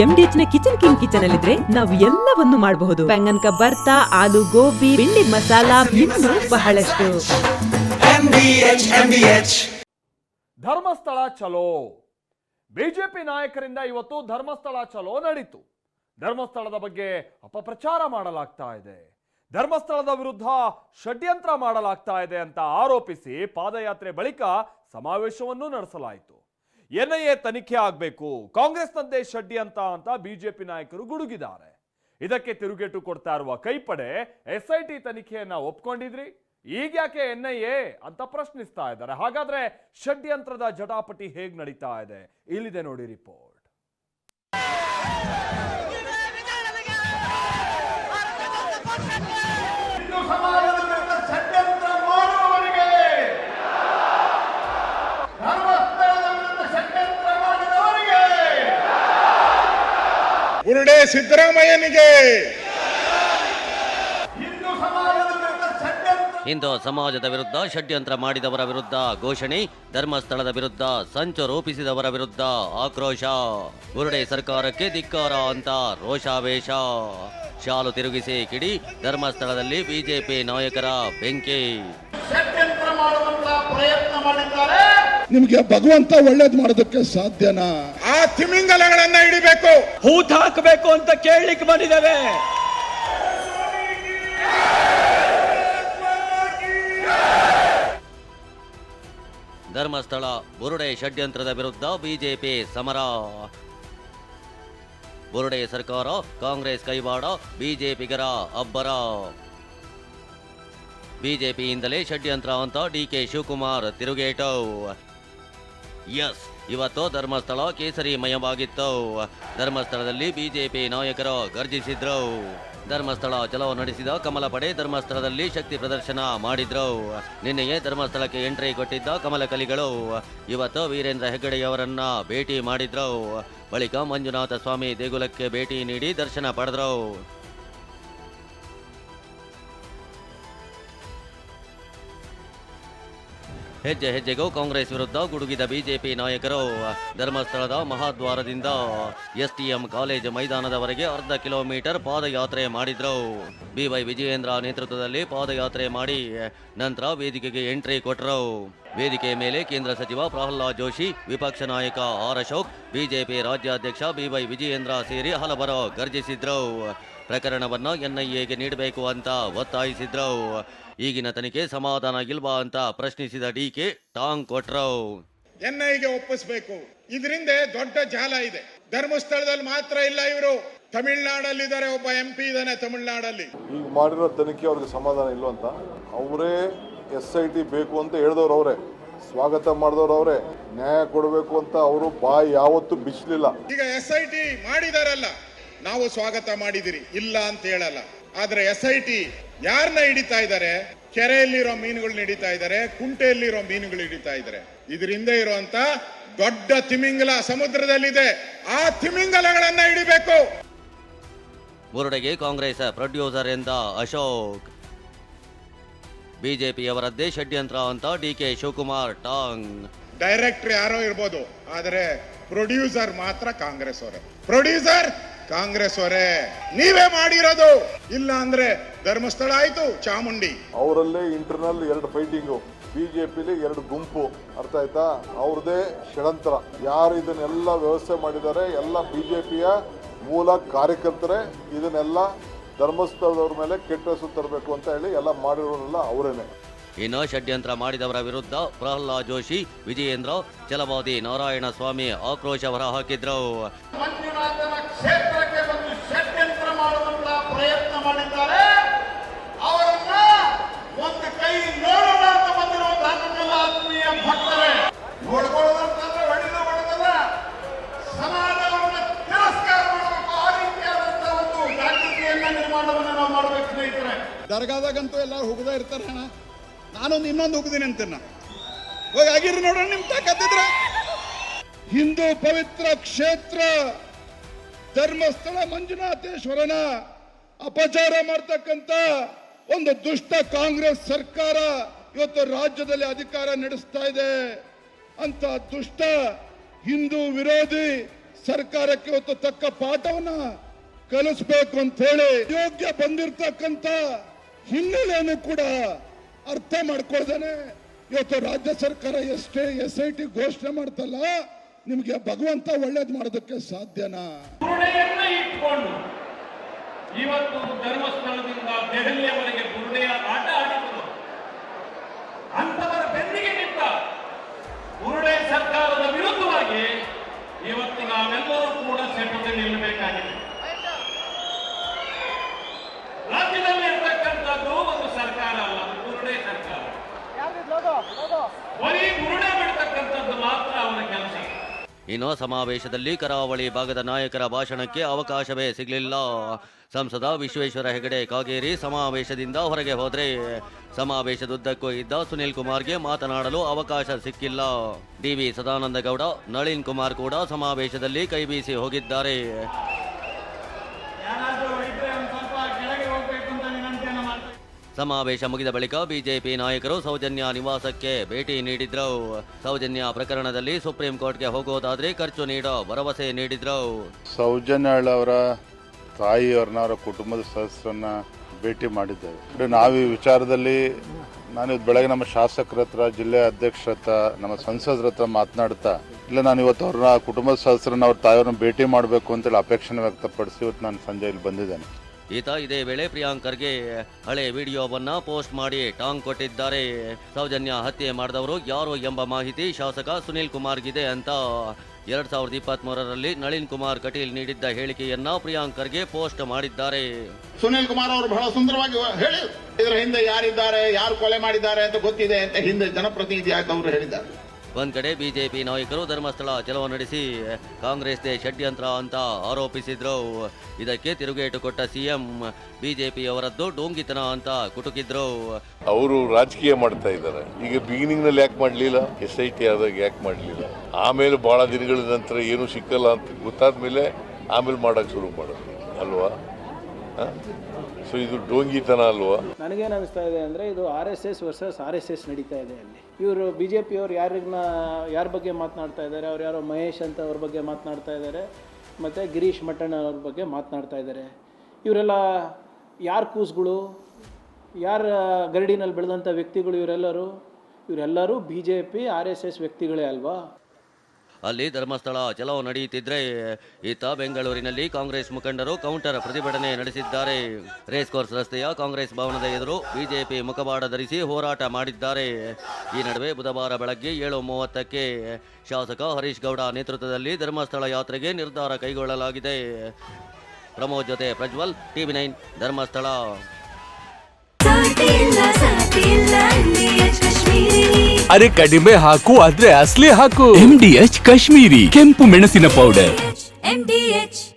ಎಂಡಿಎಚ್ನ kitchen king kitchen ಅಲ್ಲಿದ್ರೆ ನಾವು ಎಲ್ಲವನ್ನು ಮಾಡಬಹುದು. ಬೆಂಗನ್ ಬರ್ತಾ ಆಲೂ ಗೋಬಿ ಬೆಂಡಿ ಮಸಾಲಾ ಇನ್ನು ಬಹಳಷ್ಟು. ಧರ್ಮಸ್ಥಳ ಚಲೋ. ಬಿಜೆಪಿ ನಾಯಕರಿಂದ ಇವತ್ತು ಧರ್ಮಸ್ಥಳ ಚಲೋ ನಡೀತು. ಧರ್ಮಸ್ಥಳದ ಬಗ್ಗೆ ಅಪಪ್ರಚಾರ ಮಾಡಲಾಗ್ತಾ ಇದೆ. ಧರ್ಮಸ್ಥಳದ ವಿರುದ್ಧ ಷಡ್ಯಂತ್ರ ಮಾಡಲಾಗ್ತಾ ಇದೆ ಅಂತ ಆರೋಪಿಸಿ ಪಾದಯಾತ್ರೆ ಬಳಿಕ ಸಮಾವೇಶವನ್ನು ನಡೆಸಲಾಯಿತು. ಎನ್ಐಎ ತನಿಖೆ ಆಗಬೇಕು. ಕಾಂಗ್ರೆಸ್ನದ್ದೇ ಷಡ್ಯಂತ ಅಂತ ಬಿಜೆಪಿ ನಾಯಕರು ಗುಡುಗಿದ್ದಾರೆ. ಇದಕ್ಕೆ ತಿರುಗೇಟು ಕೊಡ್ತಾ ಇರುವ ಕೈಪಡೆ ಎಸ್ಐಟಿ ತನಿಖೆಯನ್ನ ಒಪ್ಕೊಂಡಿದ್ರಿ? ಈಗ ಯಾಕೆ ಎನ್ ಐ ಎ ಅಂತ ಪ್ರಶ್ನಿಸ್ತಾ ಇದ್ದಾರೆ. ಹಾಗಾದ್ರೆ ಷಡ್ಯಂತ್ರದ ಜಟಾಪಟಿ ಹೇಗ್ ನಡೀತಾ ಇದೆ? ಇಲ್ಲಿದೆ ನೋಡಿ ರಿಪೋರ್ಟ್ ಹಿಂದೂ ಸಮಾಜದ ವಿರುದ್ಧ ಷಡ್ಯಂತ್ರ ಮಾಡುವವರಿಗೆ ಧರ್ಮಸ್ಥಳದ ವಿರುದ್ಧ ಷಡ್ಯಂತ್ರ ಮಾಡಿದವರಿಗೆ ಬುರುಡೆ ಸಿದ್ದರಾಮಯ್ಯನಿಗೆ. ಹಿಂದೂ ಸಮಾಜದ ವಿರುದ್ಧ ಷಡ್ಯಂತ್ರ. ಹಿಂದೂ ಸಮಾಜದ ವಿರುದ್ಧ ಷಡ್ಯಂತ್ರ ಮಾಡಿದವರ ವಿರುದ್ಧ ಘೋಷಣೆ ಧರ್ಮಸ್ಥಳದ ವಿರುದ್ಧ ಸಂಚು ರೂಪಿಸಿದವರ ವಿರುದ್ಧ ಆಕ್ರೋಶ. ಬುರುಡೆ ಸರ್ಕಾರಕ್ಕೆ ಧಿಕ್ಕಾರ ಅಂತ ರೋಷಾವೇಶ. ಶಾಲು ತಿರುಗಿಸಿ ಕಿಡಿ ಧರ್ಮಸ್ಥಳದಲ್ಲಿ ಬಿಜೆಪಿ ನಾಯಕರ ಬೆಂಕಿ. ನಿಮ್ಗೆ ಭಗವಂತ ಒಳ್ಳೇದು ಮಾಡೋದಕ್ಕೆ ಸಾಧ್ಯನಾ? ಆ ತಿಮಿಂಗಲಗಳನ್ನ ಹಿಡಿಬೇಕು. ಹೂತ್ ಹಾಕಬೇಕು ಅಂತ ಕೇಳಲಿಕ್ಕೆ ಬಂದಿದ್ದೇವೆ. ಧರ್ಮಸ್ಥಳ ಬುರುಡೆ ಷಡ್ಯಂತ್ರದ ವಿರುದ್ಧ ಬಿಜೆಪಿ ಸಮರ. ಬುರುಡೆ ಸರ್ಕಾರ ಕಾಂಗ್ರೆಸ್ ಕೈವಾಡ ಬಿಜೆಪಿಗರ ಅಬ್ಬರ. ಬಿಜೆಪಿಯಿಂದಲೇ ಷಡ್ಯಂತ್ರ ಅಂತ ಡಿಕೆ ಶಿವಕುಮಾರ್ ತಿರುಗೇಟು. ಎಸ್. ಇವತ್ತು ಧರ್ಮಸ್ಥಳ ಕೇಸರಿ ಮಯವಾಗಿತ್ತು ಧರ್ಮಸ್ಥಳದಲ್ಲಿ ಬಿಜೆಪಿ ನಾಯಕರು ಗರ್ಜಿಸಿದ್ರು. ಧರ್ಮಸ್ಥಳ ಚಲೋ ನಡೆಸಿದ ಕಮಲ ಪಡೆ ಧರ್ಮಸ್ಥಳದಲ್ಲಿ ಶಕ್ತಿ ಪ್ರದರ್ಶನ ಮಾಡಿದ್ರು. ನಿನ್ನೆಯೇ ಧರ್ಮಸ್ಥಳಕ್ಕೆ ಎಂಟ್ರಿ ಕೊಟ್ಟಿದ್ದ ಕಮಲ ಕಲಿಗಳು. ಇವತ್ತು ವೀರೇಂದ್ರ ಹೆಗ್ಗಡೆಯವರನ್ನ ಭೇಟಿ ಮಾಡಿದ್ರು. ಬಳಿಕ ಮಂಜುನಾಥ ಸ್ವಾಮಿ ದೇಗುಲಕ್ಕೆ ಭೇಟಿ ನೀಡಿ ದರ್ಶನ ಪಡೆದ್ರು. ಹೆಜ್ಜೆ ಹೆಜ್ಜೆಗೂ ಕಾಂಗ್ರೆಸ್ ವಿರುದ್ಧ ಗುಡುಗಿದ ಬಿಜೆಪಿ ನಾಯಕರು. ಧರ್ಮಸ್ಥಳದ ಮಹಾದ್ವಾರದಿಂದ ಎಸ್ಟಿಎಂ ಕಾಲೇಜು ಮೈದಾನದವರೆಗೆ ಅರ್ಧ ಕಿಲೋಮೀಟರ್ ಪಾದಯಾತ್ರೆ ಮಾಡಿದ್ರು. ಬಿವೈ ವಿಜಯೇಂದ್ರ ನೇತೃತ್ವದಲ್ಲಿ ಪಾದಯಾತ್ರೆ ಮಾಡಿ ನಂತರ ವೇದಿಕೆಗೆ ಎಂಟ್ರಿ ಕೊಟ್ಟರು ವೇದಿಕೆ ಮೇಲೆ ಕೇಂದ್ರ ಸಚಿವ ಪ್ರಹ್ಲಾದ್ ಜೋಶಿ, ವಿಪಕ್ಷ ನಾಯಕ ಆರ್ ಅಶೋಕ್, ಬಿಜೆಪಿ ರಾಜ್ಯಾಧ್ಯಕ್ಷ ಬಿವೈ ವಿಜಯೇಂದ್ರ ಸೇರಿ ಹಲವರು ಗರ್ಜಿಸಿದ್ರು. ಪ್ರಕರಣವನ್ನ ಎನ್ಐಎಗೆ ನೀಡಬೇಕು ಅಂತ ಒತ್ತಾಯಿಸಿದ್ರು. ಈಗಿನ ತನಿಖೆ ಸಮಾಧಾನ ಇಲ್ವಾ ಅಂತ ಪ್ರಶ್ನಿಸಿದ ಡಿಕೆ ಟಾಂಗ್ ಕೊಟ್ರು ಎನ್ಐಗೆ ಒಪ್ಪಿಸಬೇಕು. ಇದರಿಂದ ದೊಡ್ಡ ಜಾಲ ಇದೆ. ಧರ್ಮಸ್ಥಳದಲ್ಲಿ ಮಾತ್ರ ಇಲ್ಲ ಇವರು. ತಮಿಳ್ನಾಡಲ್ಲಿದ್ದಾರೆ ಒಬ್ಬ ಎಂ ಪಿ ಇದ್ದಾನೆ ತಮಿಳ್ನಾಡಲ್ಲಿ. ಈಗ ಮಾಡಿರೋ ತನಿಖೆ ಅವ್ರಿಗೆ ಸಮಾಧಾನ ಇಲ್ಲ ಅಂತ? ಅವರೇ ಎಸ್ ಐ ಟಿ ಬೇಕು ಅಂತ ಹೇಳಿದವ್ರು ಅವರೇ. ಸ್ವಾಗತ ಮಾಡಿದವ್ರು ಅವರೇ. ನ್ಯಾಯ ಕೊಡಬೇಕು ಅಂತ ಅವರು ಬಾಯಿ ಯಾವತ್ತೂ ಬಿಚ್ಚಲಿಲ್ಲ. ಈಗ ಎಸ್ ಐ ಟಿ ಮಾಡಿದಾರಲ್ಲ. ನಾವು ಸ್ವಾಗತ ಮಾಡಿದಿರಿ. ಇಲ್ಲ ಅಂತ ಹೇಳಲ್ಲ. ಆದ್ರೆ ಎಸ್ ಐ ಟಿ ಯಾರನ್ನ ಹಿಡಿತಾ ಇದ್ದಾರೆ? ಕೆರೆಯಲ್ಲಿರೋ ಮೀನುಗಳನ್ನ ಹಿಡಿತಾ ಇದ್ದಾರೆ ಕುಂಟೆಯಲ್ಲಿರೋ ಮೀನುಗಳು ಹಿಡಿತಾ ಇದ್ದಾರೆ. ಇದರಿಂದ ಇರುವಂತ ದೊಡ್ಡ ತಿಮಿಂಗಲ ಸಮುದ್ರದಲ್ಲಿದೆ. ಆ ತಿಮಿಂಗಲಗಳನ್ನ ಹಿಡಿಬೇಕು. ಮುರುಡೆಗೆ ಕಾಂಗ್ರೆಸ್ ಪ್ರೊಡ್ಯೂಸರ್ ಎಂದ ಅಶೋಕ್. ಬಿಜೆಪಿಯವರದ್ದೇ ಷಡ್ಯಂತ್ರ ಅಂತ ಡಿ ಕೆ ಶಿವಕುಮಾರ್ ಟಾಂಗ್. ಡೈರೆಕ್ಟರ್ ಯಾರೋ ಇರ್ಬೋದು ಆದರೆ ಪ್ರೊಡ್ಯೂಸರ್ ಮಾತ್ರ ಕಾಂಗ್ರೆಸ್ ಅವರೇ ಪ್ರೊಡ್ಯೂಸರ್ ಕಾಂಗ್ರೆಸ್ ಅವರೇ ನೀವೇ ಮಾಡಿರೋದು. ಇಲ್ಲ ಅಂದ್ರೆ ಧರ್ಮಸ್ಥಳ ಆಯ್ತು ಚಾಮುಂಡಿ. ಅವರಲ್ಲೇ ಇಂಟರ್ನಲ್ ಎರಡು ಫೈಟಿಂಗ್ ಬಿಜೆಪಿಲಿ ಎರಡು ಗುಂಪು. ಅರ್ಥ ಆಯ್ತಾ? ಅವ್ರದೇ ಷಡಂತ್ರ ಯಾರು ಇದನ್ನೆಲ್ಲ ವ್ಯವಸ್ಥೆ ಮಾಡಿದ್ದಾರೆ ಎಲ್ಲ ಬಿಜೆಪಿಯ ಮೂಲ ಕಾರ್ಯಕರ್ತರೇ ಇದನ್ನೆಲ್ಲ ಧರ್ಮಸ್ಥಳದವ್ರ ಮೇಲೆ ಕೆಟ್ಟ ಹೆಸರು ತರಬೇಕು ಅಂತ ಹೇಳಿ ಎಲ್ಲ ಮಾಡಿರೋರೆಲ್ಲ ಅವರೇನೆ. ಇನ್ನು ಷಡ್ಯಂತ್ರ ಮಾಡಿದವರ ವಿರುದ್ಧ ಪ್ರಹ್ಲಾದ್ ಜೋಶಿ ವಿಜಯೇಂದ್ರ ಚಲವಾದಿ ನಾರಾಯಣ ಸ್ವಾಮಿ ಆಕ್ರೋಶ ಹೊರಹಾಕಿದ್ರು ಮಂಜುನಾಥನ ದರ್ಗಾದಾಗಂತೂ ಎಲ್ಲ ಹುಗ್ದ ಇರ್ತಾರ ಅಣ್ಣ. ನಾನೊಂದು ಇನ್ನೊಂದು ಹುಗ್ದೀನಿ ಅಂತೀನ ಹೋಗಿ ಆಗಿರಿ ನೋಡೋಣ ನಿಮ್ ತಾಕತ್ತಿದ್ರೆ. ಹಿಂದೂ ಪವಿತ್ರ ಕ್ಷೇತ್ರ, ಧರ್ಮಸ್ಥಳ ಮಂಜುನಾಥೇಶ್ವರನ ಅಪಚಾರ ಮಾಡ್ತಕ್ಕಂತ ಒಂದು ದುಷ್ಟ ಕಾಂಗ್ರೆಸ್ ಸರ್ಕಾರ ಇವತ್ತು ರಾಜ್ಯದಲ್ಲಿ ಅಧಿಕಾರ ನಡೆಸ್ತಾ ಇದೆ ಅಂತ ದುಷ್ಟ ಹಿಂದೂ ವಿರೋಧಿ ಸರ್ಕಾರಕ್ಕೆ ಇವತ್ತು ತಕ್ಕ ಪಾಠವನ್ನ ಕಲಿಸ್ಬೇಕು ಅಂತ ಹೇಳಿ ಯೋಗ್ಯ ಬಂದಿರತಕ್ಕಂತ ಹಿನ್ನೆಲೆಯನ್ನು ಕೂಡ ಅರ್ಥ ಮಾಡ್ಕೊಳ್ದೇನೆ. ಇವತ್ತು ರಾಜ್ಯ ಸರ್ಕಾರ ಎಷ್ಟೇ ಎಸ್ ಐ ಟಿ ಘೋಷಣೆ ಮಾಡ್ತಲ್ಲ, ನಿಮ್ಗೆ ಭಗವಂತ ಒಳ್ಳೇದ್ ಮಾಡೋದಕ್ಕೆ ಸಾಧ್ಯನಾ? ಇಟ್ಕೊಂಡು ಇವತ್ತು ಧರ್ಮಸ್ಥಳದಿಂದ ದೆಹಲಿಯವರೆಗೆ ಬುರುಡೆಯ ಆಟ ಆಡಿದರು. ಅಂತವರ ಬೆನ್ನಿಗೆ ನಿಂತ ಬುರುಡೆ ಸರ್ಕಾರದ ವಿರುದ್ಧವಾಗಿ ಇವತ್ತು ನಾವೆಲ್ಲರೂ ಕೂಡ ಸೆಟೆದು ನಿಲ್ಲಬೇಕಾಗಿದೆ. ರಾಜ್ಯದಲ್ಲಿ ಸರ್ಕಾರ. ಅಲ್ಲ ಸರ್ಕಾರ ಬರೀ ಬುರುಡೆ ಬಿಡ್ತಕ್ಕಂಥದ್ದು ಮಾತ್ರ ಅವರ ಕೆಲಸ. ಇನ್ನು ಸಮಾವೇಶದಲ್ಲಿ ಕರಾವಳಿ ಭಾಗದ ನಾಯಕರ ಭಾಷಣಕ್ಕೆ ಅವಕಾಶವೇ ಸಿಗಲಿಲ್ಲ. ಸಂಸದ ವಿಶ್ವೇಶ್ವರ ಹೆಗಡೆ ಕಾಗೇರಿ ಸಮಾವೇಶದಿಂದ ಹೊರಗೆ ಹೋದರೆ ಸಮಾವೇಶದುದ್ದಕ್ಕೂ ಇದ್ದ ಸುನಿಲ್ ಕುಮಾರ್ಗೆ ಮಾತನಾಡಲು ಅವಕಾಶ ಸಿಕ್ಕಿಲ್ಲ. ಡಿವಿ ಸದಾನಂದ ಗೌಡ ನಳಿನ್ ಕುಮಾರ್ ಕೂಡ ಸಮಾವೇಶದಲ್ಲಿ ಕೈಬೀಸಿ ಹೋಗಿದ್ದಾರೆ. ಸಮಾವೇಶ ಮುಗಿದ ಬಳಿಕ ಬಿಜೆಪಿ ನಾಯಕರು ಸೌಜನ್ಯ ನಿವಾಸಕ್ಕೆ ಭೇಟಿ ನೀಡಿದ್ರು. ಸೌಜನ್ಯ ಪ್ರಕರಣದಲ್ಲಿ ಸುಪ್ರೀಂ ಕೋರ್ಟ್ಗೆ ಹೋಗೋದಾದ್ರೆ ಖರ್ಚು ನೀಡೋ ಭರವಸೆ ನೀಡಿದ್ರು. ಸೌಜನ್ಯ ಅವರ ತಾಯಿಯವ್ರನ್ನ ಅವರ ಕುಟುಂಬದ ಸದಸ್ಯರನ್ನ ಭೇಟಿ ಮಾಡಿದ್ದೇವೆ ನಾವು ಈ ವಿಚಾರದಲ್ಲಿ ನಾನು ಬೆಳಗ್ಗೆ ನಮ್ಮ ಶಾಸಕರ ಹತ್ರ, ಜಿಲ್ಲೆ ಅಧ್ಯಕ್ಷರ ಹತ್ರ, ನಮ್ಮ ಸಂಸದರ ಹತ್ರ ಮಾತನಾಡ್ತಾ, ಇಲ್ಲ ನಾನು ಇವತ್ತು ಅವ್ರನ್ನ ಕುಟುಂಬದ ಸದಸ್ಯರನ್ನ ಅವ್ರ ತಾಯಿಯವ್ರನ್ನ ಭೇಟಿ ಮಾಡಬೇಕು ಅಂತೇಳಿ ಅಪೇಕ್ಷೆ ವ್ಯಕ್ತಪಡಿಸಿ ಇವತ್ತು ನಾನು ಸಂಜೆ ಇಲ್ಲಿ ಬಂದಿದ್ದೇನೆ. ಈತ ಇದೇ ವೇಳೆ ಪ್ರಿಯಾಂಕರ್ಗೆ ಹಳೆ ವಿಡಿಯೋವನ್ನ ಪೋಸ್ಟ್ ಮಾಡಿ ಟಾಂಗ್ ಕೊಟ್ಟಿದ್ದಾರೆ. ಸೌಜನ್ಯ ಹತ್ಯೆ ಮಾಡಿದವರು ಯಾರು ಎಂಬ ಮಾಹಿತಿ ಶಾಸಕ ಸುನಿಲ್ ಕುಮಾರ್ಗಿದೆ ಅಂತ ಎರಡ್ ಸಾವಿರದ ಇಪ್ಪತ್ತ್ ಮೂರರಲ್ಲಿ ನಳಿನ್ ಕುಮಾರ್ ಕಟೀಲ್ ನೀಡಿದ್ದ ಹೇಳಿಕೆಯನ್ನ ಪ್ರಿಯಾಂಕರ್ಗೆ ಪೋಸ್ಟ್ ಮಾಡಿದ್ದಾರೆ. ಸುನಿಲ್ ಕುಮಾರ್ ಅವರು ಬಹಳ ಸುಂದರವಾಗಿ ಹೇಳಿ, ಇದರ ಹಿಂದೆ ಯಾರಿದ್ದಾರೆ, ಯಾರು ಕೊಲೆ ಮಾಡಿದ್ದಾರೆ ಅಂತ ಗೊತ್ತಿದೆ ಅಂತ ಹಿಂದೆ ಜನಪ್ರತಿನಿಧಿ ಆಗಿ ಅವರು ಹೇಳಿದ್ದಾರೆ. ಒಂದ್ ಕಡೆ ಬಿಜೆಪಿ ನಾಯಕರು ಧರ್ಮಸ್ಥಳ ಚಲೋ ನಡೆಸಿ ಕಾಂಗ್ರೆಸ್ದೇ ಷಡ್ಯಂತ್ರ ಅಂತ ಆರೋಪಿಸಿದ್ರು. ಇದಕ್ಕೆ ತಿರುಗೇಟು ಕೊಟ್ಟ ಸಿಎಂ ಬಿಜೆಪಿಯವರದ್ದು ಡೋಂಗಿತನ ಅಂತ ಕುಟುಕಿದ್ರು. ಅವರು ರಾಜಕೀಯ ಮಾಡ್ತಾ ಇದ್ದಾರೆ. ಈಗ ಬಿಗಿನಿಂಗ್ನಲ್ಲಿ ಯಾಕೆ ಮಾಡಲಿಲ್ಲ? ಎಸ್ ಐ ಟಿ ಆದಾಗ ಯಾಕೆ ಮಾಡಲಿಲ್ಲ? ಆಮೇಲೆ ಬಹಳ ದಿನಗಳ ನಂತರ ಏನು ಸಿಕ್ಕಲ್ಲ ಅಂತ ಗೊತ್ತಾದ್ಮೇಲೆ ಆಮೇಲೆ ಮಾಡಕ್ ಶುರು ಮಾಡೋದು. ಅಲ್ವಾ? ಸೊ ಇದು ಡೋಂಗಿತನ ಅಲ್ವಾ? ನನಗೇನು ಅನಿಸ್ತಾ ಇದೆ ಅಂದರೆ ಇದು R S S versus R S S ನಡೀತಾ ಇದೆ ಅಲ್ಲಿ. ಇವರು ಬಿ ಜೆ ಪಿಯವ್ರು ಯಾರನ್ನ ಯಾರ ಬಗ್ಗೆ ಮಾತನಾಡ್ತಾ ಇದ್ದಾರೆ, ಅವ್ರು ಯಾರೋ ಮಹೇಶ್ ಅಂತ ಅವ್ರ ಬಗ್ಗೆ ಮಾತನಾಡ್ತಾ ಇದ್ದಾರೆ, ಮತ್ತು ಗಿರೀಶ್ ಮಟ್ಟಣ್ಣ ಅವ್ರ ಬಗ್ಗೆ ಮಾತನಾಡ್ತಾ ಇದ್ದಾರೆ. ಇವರೆಲ್ಲ ಯಾರ ಕೂಸುಗಳು? ಯಾರ ಗರಡಿನಲ್ಲಿ ಬೆಳೆದಂಥ ವ್ಯಕ್ತಿಗಳು ಇವರೆಲ್ಲರೂ? ಇವರೆಲ್ಲರೂ B J P R S S ವ್ಯಕ್ತಿಗಳೇ ಅಲ್ವಾ? ಅಲ್ಲಿ ಧರ್ಮಸ್ಥಳ ಚಲೋ ನಡೆಯುತ್ತಿದ್ರೆ ಈತ ಬೆಂಗಳೂರಿನಲ್ಲಿ ಕಾಂಗ್ರೆಸ್ ಮುಖಂಡರು ಕೌಂಟರ್ ಪ್ರತಿಭಟನೆ ನಡೆಸಿದ್ದಾರೆ. ರೇಸ್ ಕೋರ್ಸ್ ರಸ್ತೆಯ ಕಾಂಗ್ರೆಸ್ ಭವನದ ಎದುರು ಬಿಜೆಪಿ ಮುಖವಾಡ ಧರಿಸಿ ಹೋರಾಟ ಮಾಡಿದ್ದಾರೆ. ಈ ನಡುವೆ ಬುಧವಾರ ಬೆಳಗ್ಗೆ ಏಳು ಮೂವತ್ತಕ್ಕೆ ಶಾಸಕ ಹರೀಶ್ ಗೌಡ ನೇತೃತ್ವದಲ್ಲಿ ಧರ್ಮಸ್ಥಳ ಯಾತ್ರೆಗೆ ನಿರ್ಧಾರ ಕೈಗೊಳ್ಳಲಾಗಿದೆ. ಪ್ರಮೋದ್ ಜೊತೆ ಪ್ರಜ್ವಲ್, ಟಿವಿ ನೈನ್, ಧರ್ಮಸ್ಥಳ. ಅರೆ ಕಡಿಮೆ ಹಾಕು ಆದ್ರೆ ಅಸಲಿ ಹಾಕು. ಎಂ ಡಿ ಎಚ್ ಕಾಶ್ಮೀರಿ ಕೆಂಪು ಮೆಣಸಿನ ಪೌಡರ್ MDH